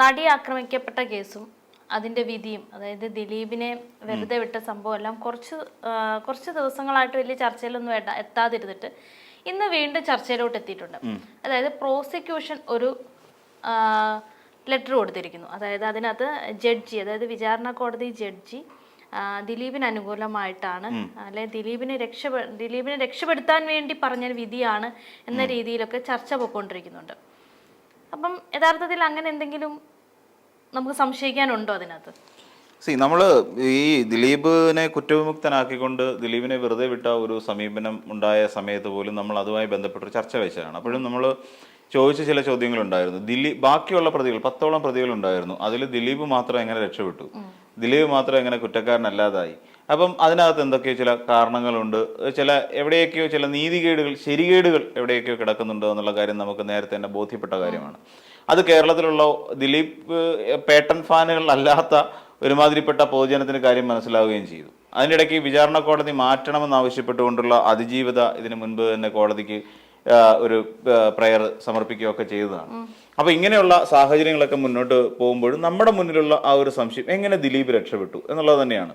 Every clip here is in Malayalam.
നടി ആക്രമിക്കപ്പെട്ട കേസും അതിന്റെ വിധിയും അതായത് ദിലീപിനെ വെറുതെ വിട്ട സംഭവം എല്ലാം കുറച്ച് കുറച്ച് ദിവസങ്ങളായിട്ട് വലിയ ചർച്ചയിലൊന്നും വേണ്ട എത്താതിരുന്നിട്ട് ഇന്ന് വീണ്ടും ചർച്ചയിലോട്ട് എത്തിയിട്ടുണ്ട്. അതായത് പ്രോസിക്യൂഷൻ ഒരു ലെറ്റർ കൊടുത്തിരിക്കുന്നു. അതായത് അതിനകത്ത് ജഡ്ജി അതായത് വിചാരണ കോടതി ജഡ്ജി ദിലീപിന് അനുകൂലമായിട്ടാണ് അല്ലെ ദിലീപിനെ രക്ഷപെ ദിലീപിനെ രക്ഷപ്പെടുത്താൻ വേണ്ടി പറഞ്ഞ വിധിയാണ് എന്ന രീതിയിലൊക്കെ ചർച്ച പോയിക്കൊണ്ടിരിക്കുന്നുണ്ട്. അപ്പം യഥാർത്ഥത്തിൽ അങ്ങനെ എന്തെങ്കിലും നമുക്ക് സംശയിക്കാനുണ്ടോ അതിനകത്ത്? സി നമ്മൾ ഈ ദിലീപിനെ കുറ്റവിമുക്തനാക്കിക്കൊണ്ട് ദിലീപിനെ വെറുതെ വിട്ട ഒരു സമീപനം ഉണ്ടായ സമയത്ത് പോലും നമ്മൾ അതുമായി ബന്ധപ്പെട്ട ചർച്ച വെച്ചതാണ്. അപ്പോഴും നമ്മൾ ചോദിച്ച ചില ചോദ്യങ്ങളുണ്ടായിരുന്നു. ദിലീപ് ബാക്കിയുള്ള പ്രതികൾ പത്തോളം പ്രതികൾ ഉണ്ടായിരുന്നു അതിൽ ദിലീപ് മാത്രം എങ്ങനെ രക്ഷപ്പെട്ടു? ദിലീപ് മാത്രം എങ്ങനെ കുറ്റക്കാരനല്ലാതായി. അപ്പം അതിനകത്ത് എന്തൊക്കെയോ ചില കാരണങ്ങളുണ്ട്. ചില എവിടെയൊക്കെയോ ചില നീതികേടുകൾ ശരികേടുകൾ എവിടെയൊക്കെയോ കിടക്കുന്നുണ്ടോ എന്നുള്ള കാര്യം നമുക്ക് നേരത്തെ തന്നെ ബോധ്യപ്പെട്ട കാര്യമാണ്. അത് കേരളത്തിലുള്ള ദിലീപ് പേട്ടൺ ഫാനുകൾ അല്ലാത്ത ഒരുമാതിരിപ്പെട്ട പൊതുജനത്തിന് കാര്യം മനസ്സിലാവുകയും ചെയ്തു. അതിനിടയ്ക്ക് വിചാരണ കോടതി മാറ്റണമെന്ന് ആവശ്യപ്പെട്ടുകൊണ്ടുള്ള അതിജീവിത ഇതിനു മുൻപ് തന്നെ കോടതിക്ക് ഒരു പ്രയർ സമർപ്പിക്കുകയൊക്കെ ചെയ്തതാണ്. അപ്പൊ ഇങ്ങനെയുള്ള സാഹചര്യങ്ങളൊക്കെ മുന്നോട്ട് പോകുമ്പോഴും നമ്മുടെ മുന്നിലുള്ള ആ ഒരു സംശയം എങ്ങനെ ദിലീപ് രക്ഷപ്പെട്ടു എന്നുള്ളത് തന്നെയാണ്.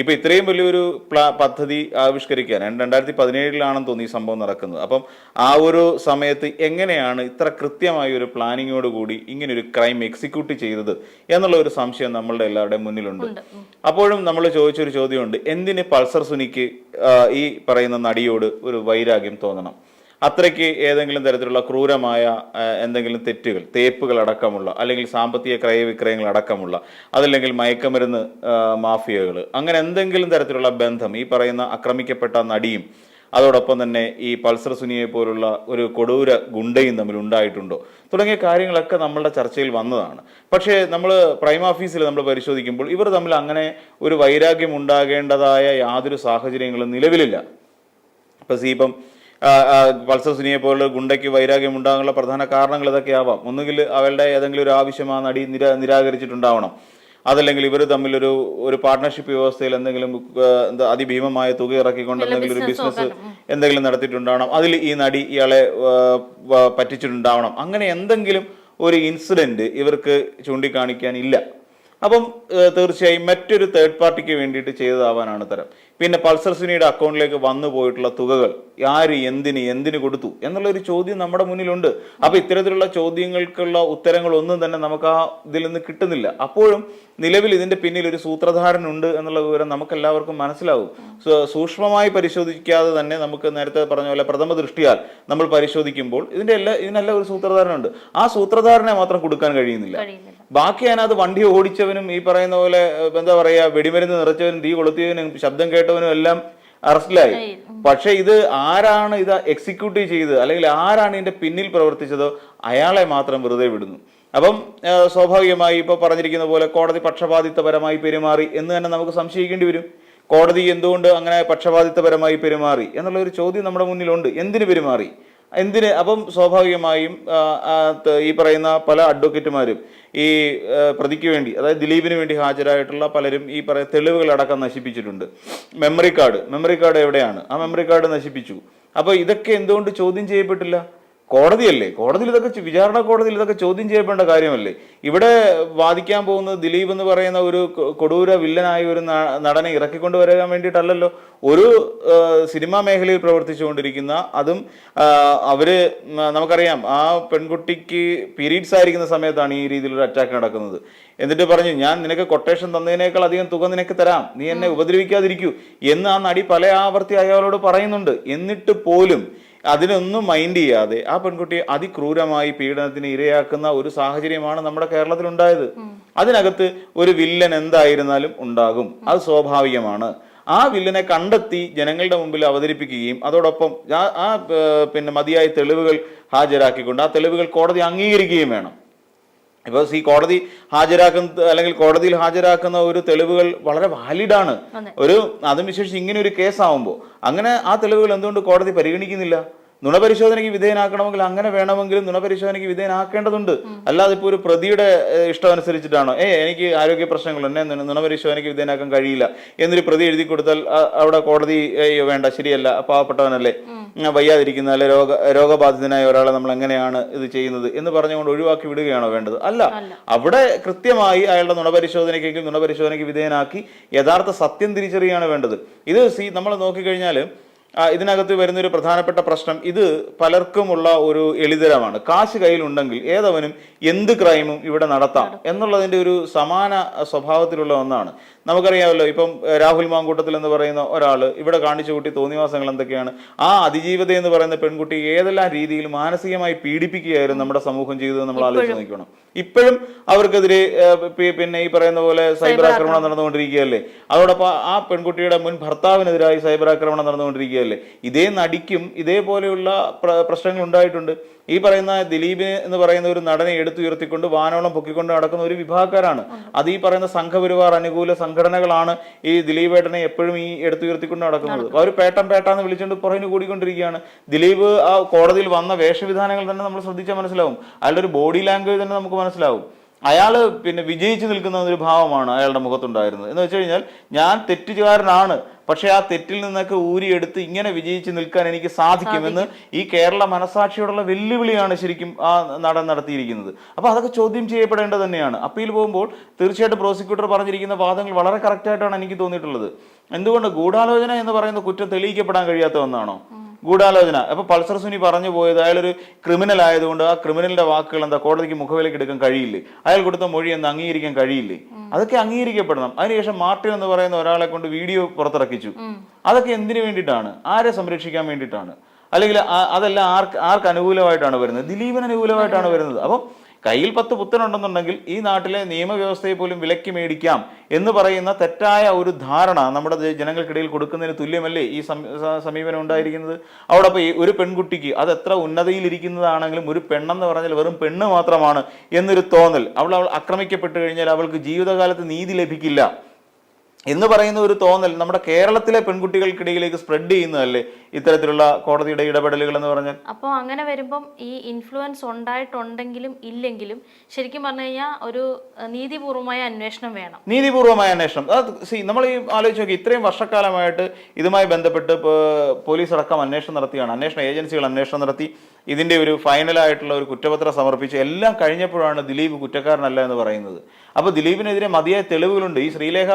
ഇപ്പൊ ഇത്രയും വലിയൊരു പ്ലാ പദ്ധതി ആവിഷ്കരിക്കാൻ രണ്ടായിരത്തി പതിനേഴിലാണെന്ന് തോന്നി ഈ സംഭവം നടക്കുന്നത്. അപ്പം ആ ഒരു സമയത്ത് എങ്ങനെയാണ് ഇത്ര കൃത്യമായ ഒരു പ്ലാനിങ്ങോട് കൂടി ഇങ്ങനെ ഒരു ക്രൈം എക്സിക്യൂട്ട് ചെയ്തത് എന്നുള്ള ഒരു സംശയം നമ്മളുടെ എല്ലാവരുടെയും മുന്നിലുണ്ട്. അപ്പോഴും നമ്മൾ ചോദിച്ചൊരു ചോദ്യമുണ്ട് എന്തിന് പൾസർ സുനിക്ക് ഈ പറയുന്ന നടിയോട് ഒരു വൈരാഗ്യം തോന്നണം? അത്രയ്ക്ക് ഏതെങ്കിലും തരത്തിലുള്ള ക്രൂരമായ എന്തെങ്കിലും തെറ്റുകൾ തേപ്പുകൾ അടക്കമുള്ള അല്ലെങ്കിൽ സാമ്പത്തിക ക്രയവിക്രയങ്ങൾ അടക്കമുള്ള അതല്ലെങ്കിൽ മയക്കമരുന്ന് മാഫിയകൾ അങ്ങനെ എന്തെങ്കിലും തരത്തിലുള്ള ബന്ധം ഈ പറയുന്ന ആക്രമിക്കപ്പെട്ട നടിയും അതോടൊപ്പം തന്നെ ഈ പൾസർ സുനിയെ പോലുള്ള ഒരു കൊടൂര ഗുണ്ടയും തമ്മിൽ ഉണ്ടായിട്ടുണ്ടോ? തുടങ്ങിയ കാര്യങ്ങളൊക്കെ നമ്മളുടെ ചർച്ചയിൽ വന്നതാണ്. പക്ഷേ നമ്മൾ പ്രൈം ഓഫീസിൽ നമ്മൾ പരിശോധിക്കുമ്പോൾ ഇവർ തമ്മിൽ അങ്ങനെ ഒരു വൈരാഗ്യം ഉണ്ടാകേണ്ടതായ യാതൊരു സാഹചര്യങ്ങളും നിലവിലില്ല. ഇപ്പം സി ഇപ്പം പൾസർ സുനിയെ പോലുള്ള ഗുണ്ടയ്ക്ക് വൈരാഗ്യം ഉണ്ടാകാനുള്ള പ്രധാന കാരണങ്ങൾ ഇതൊക്കെ ആവാം. ഒന്നുകിൽ അവളുടെ ഏതെങ്കിലും ഒരു ആവശ്യം ആ നടി നിരാ നിരാകരിച്ചിട്ടുണ്ടാവണം. അതല്ലെങ്കിൽ ഇവർ തമ്മിൽ ഒരു ഒരു പാർട്ട്ണർഷിപ്പ് വ്യവസ്ഥയിൽ എന്തെങ്കിലും എന്താ അതിഭീമമായ തുക ഇറക്കിക്കൊണ്ട് എന്തെങ്കിലും ഒരു ബിസിനസ് എന്തെങ്കിലും നടത്തിയിട്ടുണ്ടാവണം. അതിൽ ഈ നടി ഇയാളെ പറ്റിച്ചിട്ടുണ്ടാവണം. അങ്ങനെ എന്തെങ്കിലും ഒരു ഇൻസിഡന്റ് ഇവർക്ക് ചൂണ്ടിക്കാണിക്കാൻ ഇല്ല. അപ്പം തീർച്ചയായും മറ്റൊരു തേർഡ് പാർട്ടിക്ക് വേണ്ടിയിട്ട് ചെയ്തതാവാനാണ് തരം. പിന്നെ പൾസർ സുനിയുടെ അക്കൗണ്ടിലേക്ക് വന്നു പോയിട്ടുള്ള തുകകൾ ആര് എന്തിന് എന്തിന് കൊടുത്തു എന്നുള്ള ഒരു ചോദ്യം നമ്മുടെ മുന്നിലുണ്ട്. അപ്പൊ ഇത്തരത്തിലുള്ള ചോദ്യങ്ങൾക്കുള്ള ഉത്തരങ്ങളൊന്നും തന്നെ നമുക്ക് ആ ഇതിൽ നിന്ന് കിട്ടുന്നില്ല. അപ്പോഴും നിലവിൽ ഇതിന്റെ പിന്നിൽ ഒരു സൂത്രധാരനുണ്ട് എന്നുള്ള വിവരം നമുക്ക് എല്ലാവർക്കും മനസ്സിലാവും സൂക്ഷ്മമായി പരിശോധിക്കാതെ തന്നെ നമുക്ക് നേരത്തെ പറഞ്ഞ പോലെ പ്രഥമ ദൃഷ്ടിയാൽ നമ്മൾ പരിശോധിക്കുമ്പോൾ ഇതിന്റെ എല്ലാ ഇതിനെല്ലാം ഒരു സൂത്രധാരനുണ്ട്. ആ സൂത്രധാരനെ മാത്രം കൊടുക്കാൻ കഴിയുന്നില്ല. ബാക്കി അതിനകത്ത് വണ്ടി ഓടിച്ചവനും ഈ പറയുന്ന പോലെ എന്താ പറയാ വെടിമരുന്ന് നിറച്ചവനും തീ കൊളുത്തിയവനും ശബ്ദം കേട്ടവനും എല്ലാം അറസ്റ്റിലായി. പക്ഷെ ഇത് ആരാണ് ഇത് എക്സിക്യൂട്ട് ചെയ്തത്? അല്ലെങ്കിൽ ആരാണ് ഇതിന്റെ പിന്നിൽ പ്രവർത്തിച്ചതോ? അയാളെ മാത്രം വെറുതെ വിടുന്നു. അപ്പം സ്വാഭാവികമായി ഇപ്പൊ പറഞ്ഞിരിക്കുന്ന പോലെ കോടതി പക്ഷപാതിത്വപരമായി പെരുമാറി എന്ന് തന്നെ നമുക്ക് സംശയിക്കേണ്ടി വരും. കോടതി എന്തുകൊണ്ട് അങ്ങനെ പക്ഷപാതിത്വപരമായി പെരുമാറി? എന്നുള്ള ഒരു ചോദ്യം നമ്മുടെ മുന്നിലുണ്ട്. എന്തിനു പെരുമാറി? എന്തിന്? അപ്പം സ്വാഭാവികമായും ഈ പറയുന്ന പല അഡ്വക്കേറ്റുമാരും ഈ പ്രതിക്ക് വേണ്ടി അതായത് ദിലീപിന് വേണ്ടി ഹാജരായിട്ടുള്ള പലരും ഈ പറയ തെളിവുകളടക്കം നശിപ്പിച്ചിട്ടുണ്ട്. Memory card. മെമ്മറി കാർഡ് എവിടെയാണ്? ആ മെമ്മറി കാർഡ് നശിപ്പിച്ചു. അപ്പോൾ ഇതൊക്കെ എന്തുകൊണ്ട് ചോദ്യം ചെയ്യപ്പെട്ടില്ല? കോടതിയല്ലേ? കോടതിയിൽ ഇതൊക്കെ വിചാരണ കോടതിയിൽ ഇതൊക്കെ ചോദ്യം ചെയ്യപ്പെടേണ്ട കാര്യമല്ലേ? ഇവിടെ വാദിക്കാൻ പോകുന്നത് ദിലീപ് എന്ന് പറയുന്ന ഒരു കൊടൂര വില്ലനായ ഒരു നടനെ ഇറക്കിക്കൊണ്ട് വരാൻ വേണ്ടിയിട്ടല്ലല്ലോ? ഒരു സിനിമാ മേഖലയിൽ പ്രവർത്തിച്ചുകൊണ്ടിരിക്കുന്ന അതും അവർ അവർ നമുക്കറിയാം ആ പെൺകുട്ടിക്ക് പീരീഡ്സ് ആയിരിക്കുന്ന സമയത്താണ് ഈ രീതിയിലൊരു അറ്റാക്ക് നടക്കുന്നത്. എന്നിട്ട് പറഞ്ഞു ഞാൻ നിനക്ക് കൊട്ടേഷൻ തന്നതിനേക്കാൾ അധികം തുക നിനക്ക് തരാം. നീ എന്നെ ഉപദ്രവിക്കാതിരിക്കൂ. എന്ന് ആ നടി പല ആവർത്തി അയാളോട് പറയുന്നുണ്ട്. എന്നിട്ട് പോലും അതിനൊന്നും മൈൻഡ് ചെയ്യാതെ ആ പെൺകുട്ടിയെ അതിക്രൂരമായി പീഡനത്തിന് ഇരയാക്കുന്ന ഒരു സാഹചര്യമാണ് നമ്മുടെ കേരളത്തിൽ ഉണ്ടായത് അതിനകത്ത് ഒരു വില്ലൻ എന്തായിരുന്നാലും ഉണ്ടാകും. അത് സ്വാഭാവികമാണ്. ആ വില്ലനെ കണ്ടെത്തി ജനങ്ങളുടെ മുമ്പിൽ അവതരിപ്പിക്കുകയും അതോടൊപ്പം ആ- പിന്നെ മതിയായ തെളിവുകൾ ഹാജരാക്കിക്കൊണ്ട് ആ തെളിവുകൾ കോടതി അംഗീകരിക്കുകയും വേണം. ഇപ്പോൾ ഈ കോടതി ഹാജരാക്കുന്ന അല്ലെങ്കിൽ കോടതിയിൽ ഹാജരാക്കുന്ന ഒരു തെളിവുകൾ വളരെ വാലിഡാണ് ഒരു അതും വിശേഷിച്ച് ഇങ്ങനെ ഒരു കേസാവുമ്പോൾ അങ്ങനെ ആ തെളിവുകൾ എന്തുകൊണ്ട് കോടതി പരിഗണിക്കുന്നില്ല? നുണപരിശോധനയ്ക്ക് വിധേയനാക്കണമെങ്കിൽ അങ്ങനെ വേണമെങ്കിലും നുണപരിശോധനയ്ക്ക് വിധേയനാക്കേണ്ടതുണ്ട്. അല്ലാതെ ഇപ്പോൾ ഒരു പ്രതിയുടെ ഇഷ്ടം അനുസരിച്ചിട്ടാണോ? ഏ എനിക്ക് ആരോഗ്യ പ്രശ്നങ്ങളുണ്ട് എന്നെ നുണ- നുണപരിശോധനയ്ക്ക് വിധേയനാക്കാൻ കഴിയില്ല എന്നൊരു പ്രതി എഴുതി കൊടുത്താൽ അവിടെ കോടതി "ഏയ്, വേണ്ട ശരിയല്ല പാവപ്പെട്ടവനല്ലേ? വയ്യാതിരിക്കുന്ന അല്ലെ രോഗ രോഗബാധിതനായ ഒരാളെ നമ്മൾ എങ്ങനെയാണ് ഇത് ചെയ്യുന്നത് എന്ന് പറഞ്ഞുകൊണ്ട് ഒഴിവാക്കി വിടുകയാണോ വേണ്ടത്? അല്ല. അവിടെ കൃത്യമായി അയാളുടെ നുണപരിശോധനയ്ക്കെങ്കിലും നുണപരിശോധനയ്ക്ക് വിധേയനാക്കി യഥാർത്ഥ സത്യം തിരിച്ചറിയാണ് വേണ്ടത്. ഇത് സി നമ്മൾ നോക്കിക്കഴിഞ്ഞാൽ ഇതിനകത്ത് വരുന്നൊരു പ്രധാനപ്പെട്ട പ്രശ്നം ഇത് പലർക്കുമുള്ള ഒരു എളിതരമാണ്. കാശ് കയ്യിലുണ്ടെങ്കിൽ ഏതവനും എന്ത് ക്രൈമും ഇവിടെ നടത്താം എന്നുള്ളതിന്റെ ഒരു സമാന സ്വഭാവത്തിലുള്ള ഒന്നാണ്. നമുക്കറിയാമല്ലോ ഇപ്പം രാഹുൽ മാങ്കൂട്ടത്തിൽ എന്ന് പറയുന്ന ഒരാൾ ഇവിടെ കാണിച്ചു കൂട്ടി തോന്നിവാസങ്ങൾ എന്തൊക്കെയാണ്? ആ അതിജീവിത എന്ന് പറയുന്ന പെൺകുട്ടി ഏതെല്ലാം രീതിയിൽ മാനസികമായി പീഡിപ്പിക്കുകയായിരുന്നു നമ്മുടെ സമൂഹം ചെയ്തത് നമ്മൾ ആലോചിച്ച് നോക്കണം ഇപ്പോഴും അവർക്കെതിരെ പിന്നെ ഈ പറയുന്ന പോലെ സൈബർ ആക്രമണം നടന്നുകൊണ്ടിരിക്കുകയല്ലേ? അതോടൊപ്പം ആ പെൺകുട്ടിയുടെ മുൻ ഭർത്താവിനെതിരായി സൈബർ ആക്രമണം നടന്നുകൊണ്ടിരിക്കുകയല്ലേ? ഇതേ നടിക്കും ഇതേപോലെയുള്ള പ്രശ്നങ്ങൾ ഉണ്ടായിട്ടുണ്ട്. ഈ പറയുന്ന ദിലീപ് എന്ന് പറയുന്ന ഒരു നടനെ എടുത്തുയർത്തിക്കൊണ്ട് വാനോളം പൊക്കിക്കൊണ്ട് നടക്കുന്ന ഒരു വിഭാഗക്കാരാണ്. അത് ഈ പറയുന്ന സംഘപരിവാർ അനുകൂല സംഘടനകളാണ് ഈ ദിലീപേട്ടനെ എപ്പോഴും ഈ എടുത്തുയർത്തിക്കൊണ്ട് നടക്കുന്നത്. അവർ പേട്ടം പേട്ടാന്ന് വിളിച്ചുകൊണ്ട് പുറകിന് കൂടിക്കൊണ്ടിരിക്കുകയാണ്. ദിലീപ് ആ കോടതിയിൽ വന്ന വേഷവിധാനങ്ങൾ തന്നെ നമ്മൾ ശ്രദ്ധിച്ചാൽ മനസ്സിലാവും. അയാളുടെ ഒരു ബോഡി ലാംഗ്വേജ് തന്നെ നമുക്ക് മനസ്സിലാവും. അയാൾ പിന്നെ വിജയിച്ചു നിൽക്കുന്ന ഒരു ഭാവമാണ് അയാളുടെ മുഖത്തുണ്ടായിരുന്നത്. എന്ന് വെച്ച് കഴിഞ്ഞാൽ ഞാൻ തെറ്റുകാരനാണ്. പക്ഷെ ആ തെറ്റിൽ നിന്നൊക്കെ ഊരിയെടുത്ത് ഇങ്ങനെ വിജയിച്ച് നിൽക്കാൻ എനിക്ക് സാധിക്കുമെന്ന് ഈ കേരള മനസാക്ഷിയോടുള്ള വെല്ലുവിളിയാണ് ശരിക്കും ആ നടൻ നടത്തിയിരിക്കുന്നത്. അപ്പോൾ അതൊക്കെ ചോദ്യം ചെയ്യപ്പെടേണ്ടത് തന്നെയാണ്. അപ്പീൽ പോകുമ്പോൾ തീർച്ചയായിട്ടും പ്രോസിക്യൂട്ടർ പറഞ്ഞിരിക്കുന്ന വാദങ്ങൾ വളരെ കറക്റ്റ് ആയിട്ടാണ് എനിക്ക് തോന്നിയിട്ടുള്ളത്. എന്തുകൊണ്ട് ഗൂഢാലോചന എന്ന് പറയുന്ന കുറ്റം തെളിയിക്കപ്പെടാൻ കഴിയാത്ത ഒന്നാണോ? ഗൂഢാലോചന. അപ്പൊ പൾസർ സുനി പറഞ്ഞു പോയത് അയാളൊരു ക്രിമിനൽ ആയതുകൊണ്ട് ആ ക്രിമിനലിന്റെ വാക്കുകൾ എന്താ കോടതിക്ക് മുഖവിലേക്ക് എടുക്കാൻ കഴിയില്ലേ? അയാൾ കൊടുത്ത മൊഴി എന്ന് അംഗീകരിക്കാൻ കഴിയില്ലേ? അതൊക്കെ അംഗീകരിക്കപ്പെടണം. അതിനുശേഷം മാർട്ടിൻ എന്ന് പറയുന്ന ഒരാളെ കൊണ്ട് വീഡിയോ പുറത്തിറക്കിച്ചു. അതൊക്കെ എന്തിനു വേണ്ടിയിട്ടാണ്? ആരെ സംരക്ഷിക്കാൻ വേണ്ടിയിട്ടാണ്? അല്ലെങ്കിൽ അതെല്ലാം ആർക്ക് ആർക്ക് അനുകൂലമായിട്ടാണ് വരുന്നത്? ദിലീപിന് അനുകൂലമായിട്ടാണ് വരുന്നത്. അപ്പം കയ്യിൽ പത്ത് പുത്തനുണ്ടെന്നുണ്ടെങ്കിൽ ഈ നാട്ടിലെ നിയമവ്യവസ്ഥയെ പോലും വിലക്കി മേടിക്കാം എന്ന് പറയുന്ന തെറ്റായ ഒരു ധാരണ നമ്മുടെ ജനങ്ങൾക്കിടയിൽ കൊടുക്കുന്നതിന് തുല്യമല്ലേ ഈ സമീപനം ഉണ്ടായിരിക്കുന്നത്? അവിടെ അപ്പോൾ ഒരു പെൺകുട്ടിക്ക് അത് എത്ര ഉന്നതിയിലിരിക്കുന്നതാണെങ്കിലും ഒരു പെണ്ണെന്ന് പറഞ്ഞാൽ വെറും പെണ്ണ് മാത്രമാണ് എന്നൊരു തോന്നൽ. അവൾ അവൾ ആക്രമിക്കപ്പെട്ട് കഴിഞ്ഞാൽ അവൾക്ക് ജീവിതകാലത്ത് നീതി ലഭിക്കില്ല. എന്ന് പറയുന്ന ഒരു തോന്നൽ നമ്മുടെ കേരളത്തിലെ പെൺകുട്ടികൾക്കിടയിലേക്ക് സ്പ്രെഡ് ചെയ്യുന്നതല്ലേ ഇത്തരത്തിലുള്ള കോടതിയുടെ ഇടപെടലുകൾ എന്ന് പറഞ്ഞാൽ? അപ്പോൾ അങ്ങനെ വരുമ്പം ഈ ഇൻഫ്ലുവൻസ് ഉണ്ടായിട്ടുണ്ടെങ്കിലും ഇല്ലെങ്കിലും ശരിക്കും പറഞ്ഞു കഴിഞ്ഞാൽ ഒരു നീതിപൂർവമായ അന്വേഷണം വേണം. നീതിപൂർവമായ അന്വേഷണം. അത് സി നമ്മൾ ഈ ആലോചിച്ച് നോക്കി ഇത്രയും വർഷക്കാലമായിട്ട് ഇതുമായി ബന്ധപ്പെട്ട് പോലീസ് അടക്കം അന്വേഷണം നടത്തിയാണ്. അന്വേഷണ ഏജൻസികൾ അന്വേഷണം നടത്തി. ഇതിന്റെ ഒരു ഫൈനലായിട്ടുള്ള ഒരു കുറ്റപത്രം സമർപ്പിച്ച് എല്ലാം കഴിഞ്ഞപ്പോഴാണ് ദിലീപ് കുറ്റക്കാരനല്ല എന്ന് പറയുന്നത്. അപ്പോൾ ദിലീപിനെതിരെ മതിയായ തെളിവുകളുണ്ട്. ഈ ശ്രീലേഖ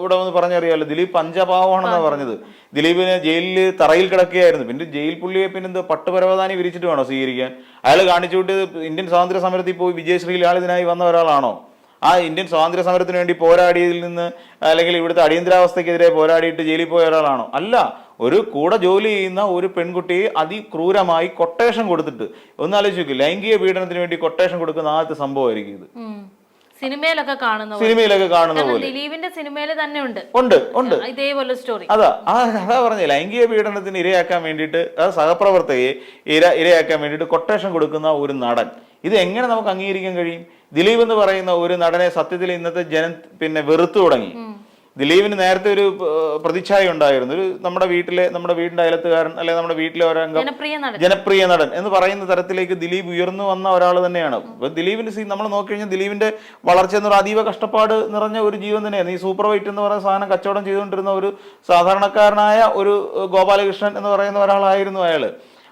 ഇവിടെ വന്ന് പറഞ്ഞറിയാലോ ദിലീപ് പഞ്ചപാവമാണെന്നാണ് പറഞ്ഞത്. ദിലീപിനെ ജയിലിൽ തറയിൽ കിടക്കുകയായിരുന്നു. പിന്നെ ജയിൽ പുള്ളിയെ പിന്നെ എന്ത് പട്ടുപരവധാനി വിരിച്ചിട്ട് വേണോ സ്വീകരിക്കാൻ? അയാൾ കാണിച്ചു വിട്ട് ഇന്ത്യൻ സ്വാതന്ത്ര്യ സമരത്തിൽ പോയി വിജയശ്രീ ലാളിതനായി വന്ന ഒരാളാണോ? ആ ഇന്ത്യൻ സ്വാതന്ത്ര്യ സമരത്തിന് വേണ്ടി പോരാടിയതിൽ നിന്ന് അല്ലെങ്കിൽ ഇവിടുത്തെ അടിയന്തരാവസ്ഥക്കെതിരെ പോരാടിയിട്ട് ജയിലിൽ പോയ ഒരാളാണോ? അല്ല ഒരു കൂടെ ജോലി ചെയ്യുന്ന ഒരു പെൺകുട്ടിയെ അതിക്രൂരമായി കൊട്ടേഷൻ കൊടുത്തിട്ട്. ഒന്ന് ആലോചിച്ച് നോക്കി ലൈംഗിക പീഡനത്തിന് വേണ്ടി കൊട്ടേഷൻ കൊടുക്കുന്ന ആദ്യത്തെ സംഭവമായിരിക്കും ഇത്. സിനിമയിലൊക്കെ കാണുന്ന സിനിമയിലൊക്കെ കാണുന്ന പോലെ. ദിലീപിന്റെ സിനിമയിൽ തന്നെ ഉണ്ട്. ഉണ്ട് ഉണ്ട്. ഇതേപോലെ സ്റ്റോറി അതാ അതാ പറഞ്ഞ ലൈംഗിക പീഡനത്തിന് ഇരയാക്കാൻ വേണ്ടിയിട്ട് അതായത് സഹപ്രവർത്തകയെ ഇര ഇരയാക്കാൻ വേണ്ടിയിട്ട് കൊട്ടേഷൻ കൊടുക്കുന്ന ഒരു നടൻ. ഇത് എങ്ങനെ നമുക്ക് അംഗീകരിക്കാൻ കഴിയും? ദിലീപ് എന്ന് പറയുന്ന ഒരു നടനെ സത്യത്തിൽ ഇന്നത്തെ ജനം പിന്നെ വെറുത്തു തുടങ്ങി. ദിലീപിന് നേരത്തെ ഒരു പ്രതിച്ഛായ ഉണ്ടായിരുന്നു. ഒരു നമ്മുടെ വീട്ടിലെ നമ്മുടെ വീടിന്റെ അയലത്തുകാരൻ അല്ലെങ്കിൽ നമ്മുടെ വീട്ടിലെ ഒരംഗം ജനപ്രിയ നടൻ. എന്ന് പറയുന്ന തരത്തിലേക്ക് ദിലീപ് ഉയർന്നു വന്ന ഒരാൾ തന്നെയാണ്. ഇപ്പൊ ദിലീപിന്റെ സീ നമ്മൾ നോക്കിക്കഴിഞ്ഞാൽ ദിലീപിന്റെ വളർച്ച എന്ന് അതീവ കഷ്ടപ്പാട് നിറഞ്ഞ ഒരു ജീവൻ തന്നെയാണ്. ഈ സൂപ്പർ വൈറ്റ് എന്ന് പറയുന്ന സാധനം കച്ചവടം ചെയ്തുകൊണ്ടിരുന്ന ഒരു സാധാരണക്കാരനായ ഒരു ഗോപാലകൃഷ്ണൻ എന്ന് പറയുന്ന ഒരാളായിരുന്നു അയാൾ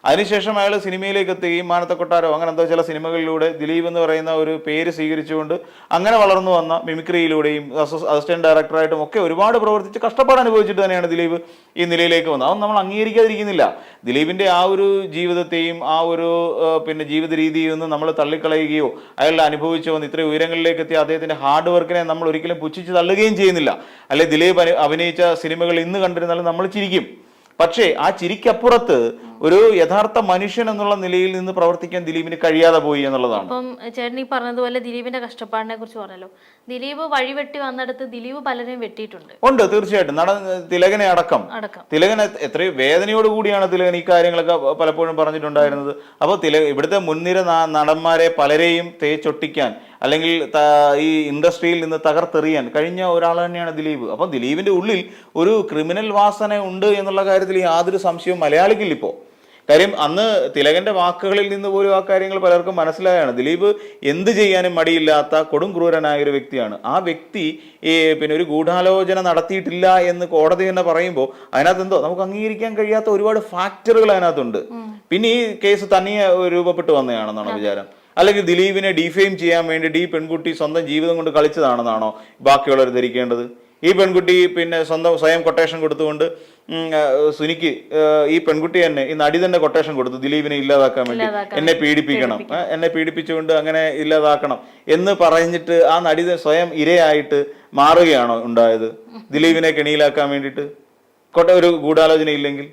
അതിനുശേഷം അയാൾ സിനിമയിലേക്ക് എത്തുകയും മാനത്തക്കൊട്ടാരോ അങ്ങനെ എന്തോ ചില സിനിമകളിലൂടെ ദിലീപ് എന്ന് പറയുന്ന ഒരു പേര് സ്വീകരിച്ചുകൊണ്ട് അങ്ങനെ വളർന്നു വന്ന മിമിക്രിയിലൂടെയും അസിസ്റ്റന്റ് ഡയറക്ടറായിട്ടും ഒക്കെ ഒരുപാട് പ്രവർത്തിച്ച് കഷ്ടപ്പാട് അനുഭവിച്ചിട്ട് തന്നെയാണ് ദിലീപ് ഈ നിലയിലേക്ക് വന്നത്. അതൊന്നും നമ്മൾ അംഗീകരിക്കാതിരിക്കുന്നില്ല. ദിലീപിന്റെ ആ ഒരു ജീവിതത്തെയും ആ ഒരു പിന്നെ ജീവിത രീതിയിൽ നിന്ന് നമ്മൾ തള്ളിക്കളയുകയോ അയാൾ അനുഭവിച്ചു വന്ന് ഇത്രയും ഉയരങ്ങളിലേക്ക് എത്തിയ അദ്ദേഹത്തിന്റെ ഹാർഡ് വർക്കിനെ നമ്മൾ ഒരിക്കലും പുച്ഛിച്ച് തള്ളുകയും ചെയ്യുന്നില്ല. അല്ലെ ദിലീപ് അഭിനയിച്ച സിനിമകൾ ഇന്ന് കണ്ടിരുന്നാലും നമ്മൾ ചിരിക്കും. പക്ഷേ ആ ചിരിക്കപ്പുറത്ത് ഒരു യഥാർത്ഥ മനുഷ്യൻ എന്നുള്ള നിലയിൽ നിന്ന് പ്രവർത്തിക്കാൻ ദിലീപിന് കഴിയാതെ പോയി എന്നുള്ളതാണ്. അപ്പം ചേട്ടൻ ഈ പറഞ്ഞതുപോലെ ദിലീപിന്റെ കഷ്ടപ്പാടിനെ കുറിച്ച് പറഞ്ഞല്ലോ. ദിലീപ് വഴിവെട്ടി വന്നിടത്ത് ദിലീപ് പലരെയും വെട്ടിയിട്ടുണ്ട്. ഉണ്ട് തീർച്ചയായിട്ടും. നട തിലകനെ അടക്കം. അടക്കം. തിലകൻ എത്രയും എത്രയോ വേദനയോട് കൂടിയാണ് തിലകൻ ഈ കാര്യങ്ങളൊക്കെ പലപ്പോഴും പറഞ്ഞിട്ടുണ്ടായിരുന്നത്. അപ്പോൾ തില ഇവിടുത്തെ മുൻനിര നടന്മാരെ പലരെയും തേച്ചൊട്ടിക്കാൻ അല്ലെങ്കിൽ ഈ ഇൻഡസ്ട്രിയിൽ നിന്ന് തകർത്തെറിയാൻ. കഴിഞ്ഞ ഒരാൾ തന്നെയാണ് ദിലീപ്. അപ്പം ദിലീപിന്റെ ഉള്ളിൽ ഒരു ക്രിമിനൽ വാസന ഉണ്ട് എന്നുള്ള കാര്യത്തിൽ യാതൊരു സംശയവും മലയാളിക്കില്ല ഇപ്പോൾ കാര്യം അന്ന് തിലകന്റെ വാക്കുകളിൽ നിന്ന് പോലും ആ കാര്യങ്ങൾ പലർക്കും മനസ്സിലായാണ്. ദിലീപ് എന്ത് ചെയ്യാനും മടിയില്ലാത്ത കൊടും ക്രൂരനായ ഒരു വ്യക്തിയാണ്. ആ വ്യക്തി പിന്നെ ഒരു ഗൂഢാലോചന നടത്തിയിട്ടില്ല എന്ന് കോടതി തന്നെ പറയുമ്പോൾ അതിനകത്ത് എന്തോ നമുക്ക് അംഗീകരിക്കാൻ കഴിയാത്ത ഒരുപാട് ഫാക്ടറുകൾ അതിനകത്തുണ്ട്. പിന്നെ ഈ കേസ് തനിയെ രൂപപ്പെട്ടു വന്നതാണെന്നാണ് വിചാരം? അല്ലെങ്കിൽ ദിലീപിനെ ഡിഫെയിം ചെയ്യാൻ വേണ്ടി ഈ പെൺകുട്ടി സ്വന്തം ജീവിതം കൊണ്ട് കളിച്ചതാണെന്നാണോ ബാക്കിയുള്ളവർ ധരിക്കേണ്ടത്? ഈ പെൺകുട്ടി പിന്നെ സ്വന്തം സ്വയം കൊട്ടേഷൻ കൊടുത്തുകൊണ്ട് സുനിക്ക് ഈ പെൺകുട്ടി തന്നെ ഈ നടി തന്നെ കൊട്ടേഷൻ കൊടുത്തു ദിലീപിനെ ഇല്ലാതാക്കാൻ വേണ്ടി. എന്നെ പീഡിപ്പിക്കണം. എന്നെ പീഡിപ്പിച്ചുകൊണ്ട് അങ്ങനെ ഇല്ലാതാക്കണം എന്ന് പറഞ്ഞിട്ട് ആ നടി സ്വയം ഇരയായിട്ട് മാറുകയാണോ ഉണ്ടായത്? ദിലീപിനെ കെണിയിലാക്കാൻ വേണ്ടിയിട്ട്? കൊട്ട ഒരു ഗൂഢാലോചന ഇല്ലെങ്കിൽ?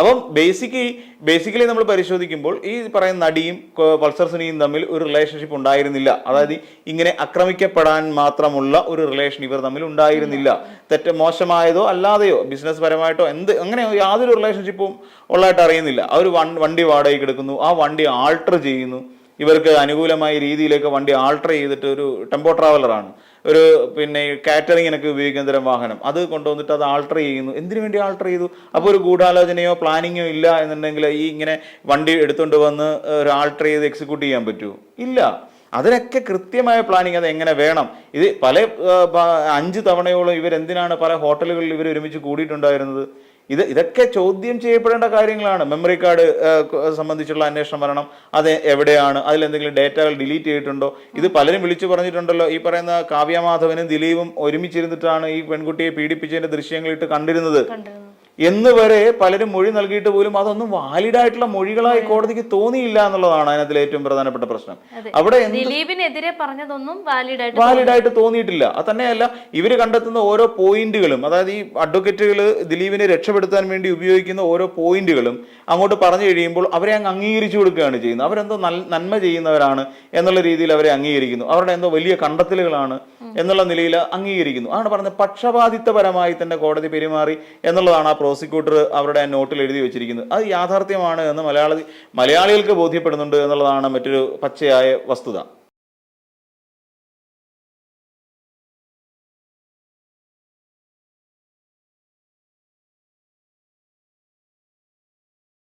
അപ്പം ബേസിക്കലി ബേസിക്കലി നമ്മൾ പരിശോധിക്കുമ്പോൾ ഈ പറയുന്ന നടിയും പൾസർ സുനിയും തമ്മിൽ ഒരു റിലേഷൻഷിപ്പ് ഉണ്ടായിരുന്നില്ല. അതായത് ഇങ്ങനെ ആക്രമിക്കപ്പെടാൻ മാത്രമുള്ള ഒരു റിലേഷൻ ഇവർ തമ്മിൽ ഉണ്ടായിരുന്നില്ല. തെറ്റ മോശമായതോ അല്ലാതെയോ ബിസിനസ് പരമായിട്ടോ എന്ത് അങ്ങനെ യാതൊരു റിലേഷൻഷിപ്പും ഉള്ളതായിട്ട് അറിയുന്നില്ല. അവർ വൺ വണ്ടി വാടകയ്ക്ക് എടുക്കുന്നു. ആ വണ്ടി ആൾട്ടർ ചെയ്യുന്നു. ഇവർക്ക് അനുകൂലമായ രീതിയിലേക്ക് വണ്ടി ആൾട്ടർ ചെയ്തിട്ട് ഒരു ടെമ്പോ ട്രാവലറാണ് ഒരു പിന്നെ കാറ്ററിങ്ങിനൊക്കെ ഉപയോഗിക്കുന്ന തരം വാഹനം. അത് കൊണ്ടുവന്നിട്ട് അത് ആൾട്ടർ ചെയ്യുന്നു. എന്തിനു വേണ്ടി ആൾട്ടർ ചെയ്തു? അപ്പോൾ ഒരു ഗൂഢാലോചനയോ പ്ലാനിങ്ങോ ഇല്ല എന്നുണ്ടെങ്കിൽ ഈ ഇങ്ങനെ വണ്ടി എടുത്തുകൊണ്ട് വന്ന് ഒരു ആൾട്ടർ ചെയ്ത് എക്സിക്യൂട്ട് ചെയ്യാൻ പറ്റൂ ഇല്ല. അതിനൊക്കെ കൃത്യമായ പ്ലാനിങ് അത് എങ്ങനെ വേണം? ഇത് പല അഞ്ച് തവണയോളം ഇവരെന്തിനാണ് പല ഹോട്ടലുകളിൽ ഇവർ ഒരുമിച്ച് കൂടിയിട്ടുണ്ടായിരുന്നത്? ഇത് ഇതൊക്കെ ചോദ്യം ചെയ്യപ്പെടേണ്ട കാര്യങ്ങളാണ്. മെമ്മറി കാർഡ് സംബന്ധിച്ചുള്ള അന്വേഷണം വരണം. അത് എവിടെയാണ്? അതിൽ എന്തെങ്കിലും ഡേറ്റകൾ ഡിലീറ്റ് ചെയ്തിട്ടുണ്ടോ? ഇത് പലരും വിളിച്ചു പറഞ്ഞിട്ടുണ്ടല്ലോ. ഈ പറയുന്ന കാവ്യമാധവനും ദിലീപും ഒരുമിച്ചിരുന്നിട്ടാണ് ഈ പെൺകുട്ടിയെ പീഡിപ്പിച്ചതിന്റെ ദൃശ്യങ്ങളിട്ട് കണ്ടിരുന്നത്. കണ്ടിരുന്നു എന്ന് വരെ പലരും മൊഴി നൽകിയിട്ട് പോലും അതൊന്നും വാലിഡ് ആയിട്ടുള്ള മൊഴികളായി കോടതിക്ക് തോന്നിയില്ല എന്നുള്ളതാണ് അതിനകത്തിൽ ഏറ്റവും പ്രധാനപ്പെട്ട പ്രശ്നം. അവിടെ ദിലീപിനെതിരെ പറഞ്ഞതൊന്നും വാലിഡ് ആയിട്ട് തോന്നിയിട്ടില്ല. അത് തന്നെയല്ല ഇവർ കണ്ടെത്തുന്ന ഓരോ പോയിന്റുകളും അതായത് ഈ അഡ്വക്കേറ്റുകൾ ദിലീപിനെ രക്ഷപ്പെടുത്താൻ വേണ്ടി ഉപയോഗിക്കുന്ന ഓരോ പോയിന്റുകളും അങ്ങോട്ട് പറഞ്ഞു കഴിയുമ്പോൾ അവരെ അങ്ങ് അംഗീകരിച്ചു കൊടുക്കുകയാണ് ചെയ്യുന്നത്. അവരെന്തോ നന്മ ചെയ്യുന്നവരാണ് എന്നുള്ള രീതിയിൽ അവരെ അംഗീകരിക്കുന്നു. അവരുടെ എന്തോ വലിയ കണ്ടെത്തലുകളാണ് എന്നുള്ള നിലയിൽ അംഗീകരിക്കുന്നു. അതാണ് പറഞ്ഞത് പക്ഷപാതിത്വപരമായി തന്നെ കോടതി പെരുമാറി എന്നുള്ളതാണ് ആ പ്രോസിക്യൂട്ടർ അവരുടെ നോട്ടിൽ എഴുതി വെച്ചിരിക്കുന്നത്. അത് യാഥാർത്ഥ്യമാണ് എന്ന് മലയാളി മലയാളികൾക്ക് ബോധ്യപ്പെടുന്നുണ്ട് എന്നുള്ളതാണ് മറ്റൊരു പച്ചയായ വസ്തുത.